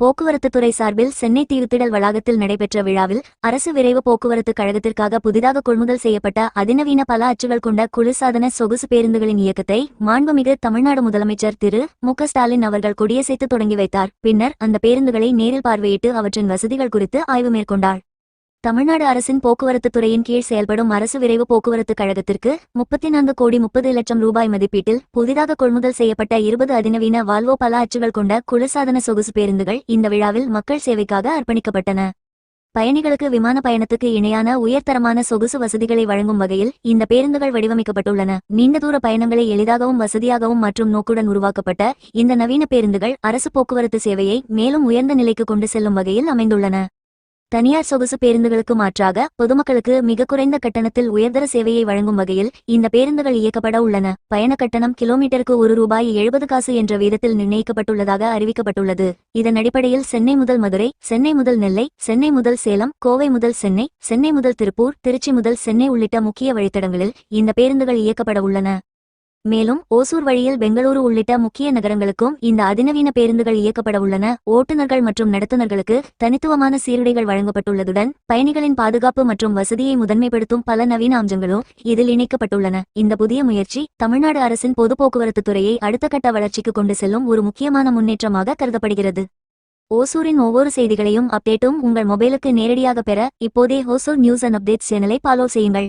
போக்குவரத்து துறை சார்பில் சென்னை தீவுத்திடல் வளாகத்தில் நடைபெற்ற விழாவில் அரசு விரைவு போக்குவரத்து கழகத்திற்காக புதிதாக கொள்முதல் செய்யப்பட்ட அதிநவீன பல அச்சுகள் கொண்ட குளிர்சாதன சொகுசு பேருந்துகளின் இயக்கத்தை மாண்புமிகு தமிழ்நாடு முதலமைச்சர் திரு மு ஸ்டாலின் அவர்கள் கொடியசைத்து தொடங்கி வைத்தார். பின்னர் அந்த பேருந்துகளை நேரில் பார்வையிட்டு அவற்றின் வசதிகள் குறித்து ஆய்வு மேற்கொண்டார். தமிழ்நாடு அரசின் போக்குவரத்து துறையின் கீழ் செயல்படும் அரசு விரைவு போக்குவரத்து கழகத்திற்கு முப்பத்தி நான்கு கோடி முப்பது லட்சம் ரூபாய் மதிப்பீட்டில் புதிதாக கொள்முதல் செய்யப்பட்ட இருபது அதிநவீன வால்வோ பல அச்சுகள் கொண்ட குளிர்சாதன சொகுசு பேருந்துகள் இந்த விழாவில் மக்கள் சேவைக்காக அர்ப்பணிக்கப்பட்டன. பயணிகளுக்கு விமான பயணத்துக்கு இணையான உயர்தரமான சொகுசு வசதிகளை வழங்கும் வகையில் இந்த பேருந்துகள் வடிவமைக்கப்பட்டுள்ளன. நீண்ட தூர பயணங்களை எளிதாகவும் வசதியாகவும் மற்றும் நோக்குடன் உருவாக்கப்பட்ட இந்த நவீன பேருந்துகள் அரசு போக்குவரத்து சேவையை மேலும் உயர்ந்த நிலைக்கு கொண்டு செல்லும் வகையில் அமைந்துள்ளன. தனியார் சொகுசு பேருந்துகளுக்கு மாற்றாக பொதுமக்களுக்கு மிக குறைந்த கட்டணத்தில் உயர்தர சேவையை வழங்கும் வகையில் இந்த பேருந்துகள் இயக்கப்பட உள்ளன. பயண கட்டணம் கிலோமீட்டருக்கு ஒரு ரூபாய் எழுபது காசு என்ற வீதத்தில் நிர்ணயிக்கப்பட்டுள்ளதாக அறிவிக்கப்பட்டுள்ளது. இதன் அடிப்படையில் சென்னை முதல் மதுரை சென்னை முதல் நெல்லை சென்னை முதல் சேலம் கோவை முதல் சென்னை சென்னை முதல் திருப்பூர் திருச்சி முதல் சென்னை உள்ளிட்ட முக்கிய வழித்தடங்களில் இந்த பேருந்துகள் இயக்கப்பட உள்ளன. மேலும் ஓசூர் வழியில் பெங்களூரு உள்ளிட்ட முக்கிய நகரங்களுக்கும் இந்த அதிநவீன பேருந்துகள் இயக்கப்பட உள்ளன. ஓட்டுநர்கள் மற்றும் நடத்துனர்களுக்கு தனித்துவமான சீருடைகள் வழங்கப்பட்டுள்ளதுடன் பயணிகளின் பாதுகாப்பு மற்றும் வசதியை முதன்மைப்படுத்தும் பல நவீன அம்சங்களும் இதில் இணைக்கப்பட்டுள்ளன. இந்த புதிய முயற்சி தமிழ்நாடு அரசின் பொது போக்குவரத்து துறையை அடுத்த கட்ட வளர்ச்சிக்கு கொண்டு செல்லும் ஒரு முக்கியமான முன்னேற்றமாக கருதப்படுகிறது. ஓசூரின் ஒவ்வொரு செய்திகளையும் அப்டேட்டும் உங்கள் மொபைலுக்கு நேரடியாக பெற இப்போதே ஓசூர் நியூஸ் அண்ட் அப்டேட்ஸ் சேனலை ஃபாலோ செய்யுங்கள்.